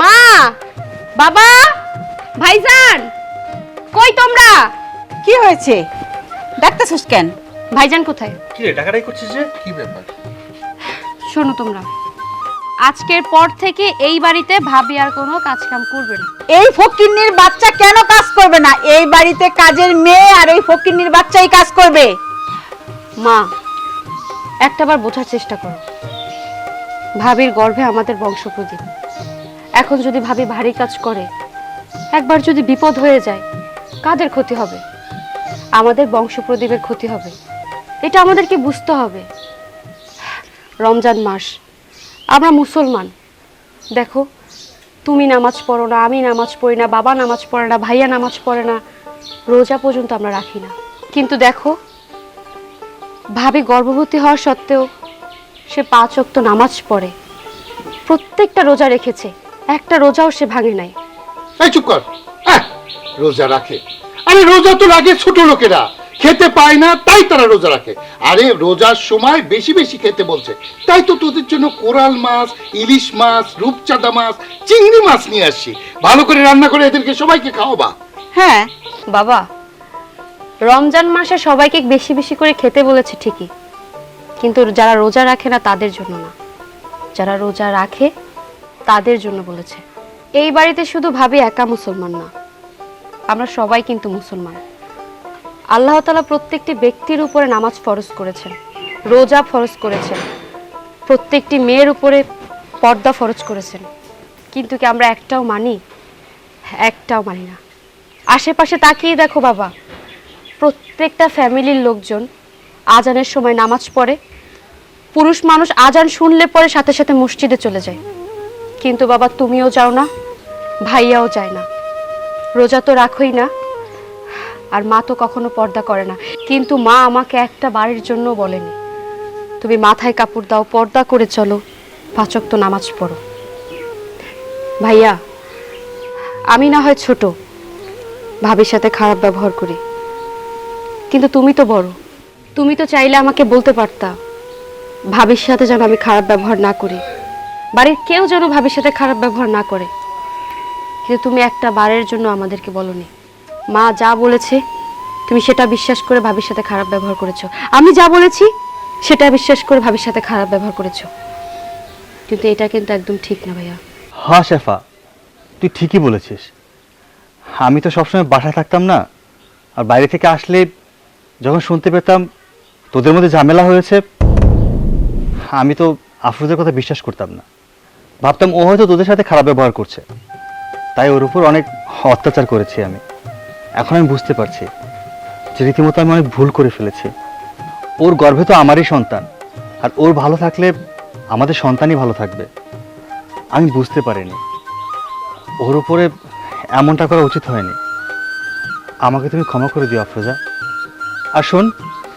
মা! বাবা! ভাইজান! কই তোমরা? কি হয়েছে? ডাকতেছিস কেন? ভাইজান কোথায়? কি রে টাকাটাই করছিস যে? কি ব্যাপার? শোনো তোমরা আজকের পর থেকে এই বাড়িতে ভাবি আর কোনো কাজ কাম করবে না। এই ফকিন্নির বাচ্চা কেন কাজ করবে না? এই বাড়িতে কাজের মেয়ে আর এই ফকিন্নির বাচ্চাই কাজ করবে। মা একটাবার বোঝার চেষ্টা করো। ভাবির গর্ভে আমাদের বংশ প্রদীপ এখন যদি ভাবি ভারী কাজ করে, একবার যদি বিপদ হয়ে যায়, কাদের ক্ষতি হবে? আমাদের বংশ প্রদীপের ক্ষতি হবে। এটা আমাদেরকে বুঝতে হবে। রমজান মাস, আমরা মুসলমান। দেখো, তুমি নামাজ পড়ো না, আমি নামাজ পড়ি না, বাবা নামাজ পড়ে না, ভাইয়া নামাজ পড়ে না, রোজা পর্যন্ত আমরা রাখি না। কিন্তু দেখো, ভাবি গর্ভবতী হওয়া সত্ত্বেও সে পাঁচ অক্ত নামাজ পড়ে। প্রত্যেকটা রোজা রেখেছে। একটা রোজাও সে ভাঙে নাই। এই চুপ কর। হ্যাঁ রোজা রাখে। আরে রোজা তো রাখে ছোট লোকেরা। খেতে পায় না তাই তারা রোজা রাখে। আরে রোজার সময় বেশি বেশি খেতে বলছে। তাই তো তোদের জন্য কোরাল মাছ ইলিশ মাছ রূপচাঁদা মাছ চিংড়ি মাছ নিয়ে আসছি। ভালো করে রান্না করে এদেরকে সবাইকে খাওয়াবা। হ্যাঁ বাবা। রমজান মাসে সবাইকে বেশি বেশি করে খেতে বলেছে ঠিকই। কিন্তু যারা রোজা রাখে না তাদের জন্য না। যারা রোজা রাখে তাদের জন্য বলেছে। এই বাড়িতে শুধু ভাবি একা মুসলমান না, আমরা সবাই কিন্তু মুসলমান। আল্লাহ তালা প্রত্যেকটি ব্যক্তির উপরে নামাজ ফরজ করেছেন, রোজা ফরজ করেছেন, প্রত্যেকটি মেয়ের উপরে পর্দা ফরজ করেছেন। কিন্তু কি আমরা একটাও মানি? একটাও মানি না। আশেপাশে তাকিয়ে দেখো বাবা, প্রত্যেকটা ফ্যামিলির লোকজন আজানের সময় নামাজ পড়ে, পুরুষ মানুষ আজান শুনলে পরে সাথে সাথে মসজিদে চলে যায়। কিন্তু বাবা, তুমিও যাও না, ভাইয়াও যায় না। রোজা তো রাখোই না, আর মা তো কখনো পর্দা করে না। কিন্তু মা আমাকে একটা বাড়ির জন্য বলেনি। তুমি মাথায় কাপড় দাও, পর্দা করে চলো, পাচক তো নামাজ পড়ো। ভাইয়া, আমি না হয় ছোট, ভাবির সাথে খারাপ ব্যবহার করি। কিন্তু তুমি তো বড়, তুমি তো চাইলে আমাকে বলতে পারতা, ভাবির সাথে যেন আমি খারাপ ব্যবহার না করি। বাড়ির কেউ যেন ভাবির সাথে খারাপ ব্যবহার না করে। কিন্তু তুমি একটা বারের জন্য আমাদেরকে বলনি। মা যা বলেছে, তুমি সেটা বিশ্বাস করে ভাবির সাথে খারাপ ব্যবহার করেছ। আমি যা বলেছি, সেটা বিশ্বাস করে ভাবির সাথে খারাপ ব্যবহার করেছ। কিন্তু এটা কিন্তু একদম ঠিক না ভাইয়া। হ্যাঁ শেফা, তুই ঠিকই বলেছিস। আমি তো সবসময় বাসায় থাকতাম না। আর বাইরে থেকে আসলে যখন শুনতে পেতাম তোদের মধ্যে ঝামেলা হয়েছে, আমি তো আফরোজের কথা বিশ্বাস করতাম না। ভাবতাম ও হয়তো তোদের সাথে খারাপ ব্যবহার করছে। তাই ওর উপর অনেক অত্যাচার করেছি আমি। এখন আমি বুঝতে পারছি যে রীতিমতো আমি অনেক ভুল করে ফেলেছি। ওর গর্ভে তো আমারই সন্তান, আর ওর ভালো থাকলে আমাদের সন্তানই ভালো থাকবে। আমি বুঝতে পারিনি। ওর উপরে এমনটা করা উচিত হয়নি। আমাকে তুমি ক্ষমা করে দিও আফরোজা। আর শোন,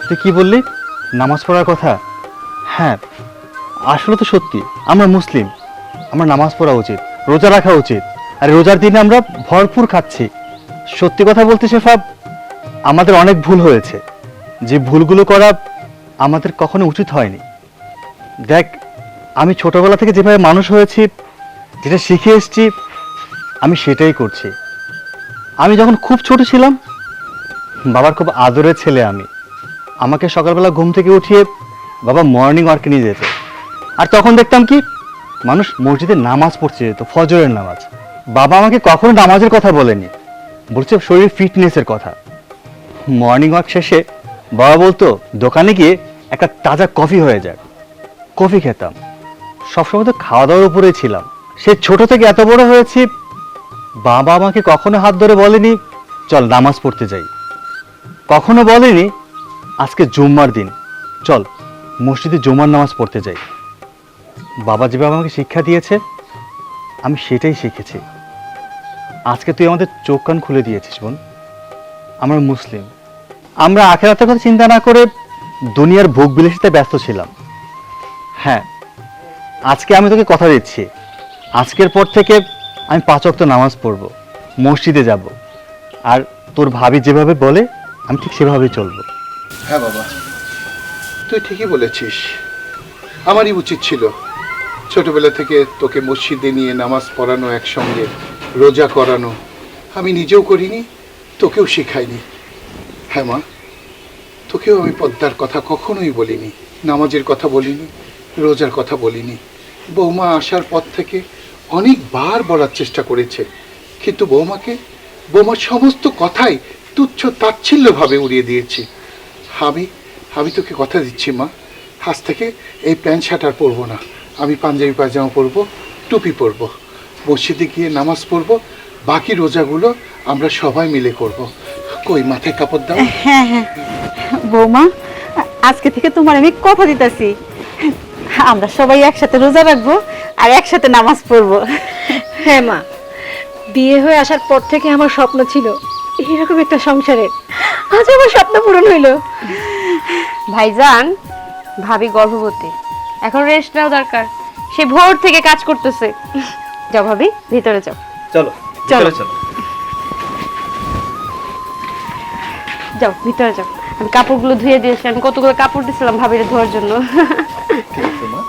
তুই কি বললি? নামাজ পড়ার কথা? হ্যাঁ আসলে তো সত্যি, আমরা মুসলিম। আমরা নামাজ পড়া উচিত, রোজা রাখা উচিত। আর রোজার দিনে আমরা ভরপুর খাচ্ছি। সত্যি কথা বলতে শেফা আমাদের অনেক ভুল হয়েছে। যে ভুলগুলো করা আমাদের কখনো উচিত হয়নি। দেখ, আমি ছোটবেলা থেকে যেভাবে মানুষ হয়েছি, যেটা শিখে এসেছি, আমি সেটাই করছি। আমি যখন খুব ছোট ছিলাম, বাবার খুব আদরের ছেলে আমি। আমাকে সকালবেলা ঘুম থেকে উঠিয়ে বাবা মর্নিং ওয়ার্কে নিয়ে যেত। আর তখন দেখতাম কি মানুষ মসজিদে নামাজ পড়ছে যেত ফজরের নামাজ। বাবা আমাকে কখনো নামাজের কথা বলেনি। বলছে শরীর ফিটনেসের কথা। মর্নিং ওয়াক শেষে বাবা বলতো, দোকানে গিয়ে একটা তাজা কফি হয়ে যাক। কফি খেতাম। সবসময় তো খাওয়া দাওয়ার উপরেই ছিলাম। সে ছোট থেকে এত বড় হয়েছি, বাবা আমাকে কখনো হাত ধরে বলেনি, চল নামাজ পড়তে যাই। কখনো বলেনি, আজকে জুম্মার দিন। চল মসজিদে জুম্মার নামাজ পড়তে যাই। বাবা যেভাবে আমাকে শিক্ষা দিয়েছে, আমি সেটাই শিখেছি। আজকে তুই আমাদের চোখ কান খুলে দিয়েছিস, বোন। আমরা মুসলিম। আমরা আখেরাতের কথা চিন্তা না করে দুনিয়ার ভোগ বিলাসিতে ব্যস্ত ছিলাম। হ্যাঁ আজকে আমি তোকে কথা দিচ্ছি। আজকের পর থেকে আমি পাঁচ ওয়াক্ত নামাজ পড়ব, মসজিদে যাব। আর তোর ভাবি যেভাবে বলে, আমি ঠিক সেভাবেই চলবো। হ্যাঁ বাবা, তুই ঠিকই বলেছিস। আমারই উচিত ছিল ছোটবেলা থেকে তোকে মসজিদে নিয়ে নামাজ পড়ানো একসঙ্গে, রোজা করানো, আমি নিজেও করিনি, তোকেও শেখাইনি। হ্যাঁ মা, তোকেও আমি পদ্মার কথা কখনোই বলিনি, নামাজের কথা বলিনি, রোজার কথা বলিনি। বৌমা আসার পর থেকে অনেকবার বলার চেষ্টা করেছে, কিন্তু বৌমাকে, বৌমার সমস্ত কথাই তুচ্ছ তাচ্ছিল্যভাবে উড়িয়ে দিয়েছি। আমি আমি তোকে কথা দিচ্ছি মা, আজ থেকে এই প্যান্ট শার্ট আর পরবো না। আমি পাঞ্জাবি পায়জামা পরবো টুপি পরবো মসজিদে গিয়ে নামাজ পড়ব বাকি রোজাগুলো আমরা সবাই মিলে করব। কই মাথায় কাপড় দাও। হ্যাঁ হ্যাঁ। বৌমা আজকে থেকে তোমার আমি কথা দিতেছি। আমরা সবাই একসাথে রোজা রাখব আর একসাথে নামাজ পড়ব। হ্যাঁ মা। বিয়ে হয়ে আসার পর থেকে আমার স্বপ্ন ছিল এরকম একটা সংসারের আজ আমার স্বপ্ন পূরণ হইল। ভাইজান ভাবি গর্ভবতী। এখন রেস্ট নেওয়া দরকার। সে ভোর থেকে কাজ করতেছে। যাও ভাবি ভিতরে যাও। চলো চলো। চলো। যাও ভিতরে যাও। আমি কাপড়গুলো ধুয়ে দিয়েছি আমি কতগুলো কাপড় দিয়েছিলাম ভাবিরে ধোয়ার জন্য। ঠিক আছে মা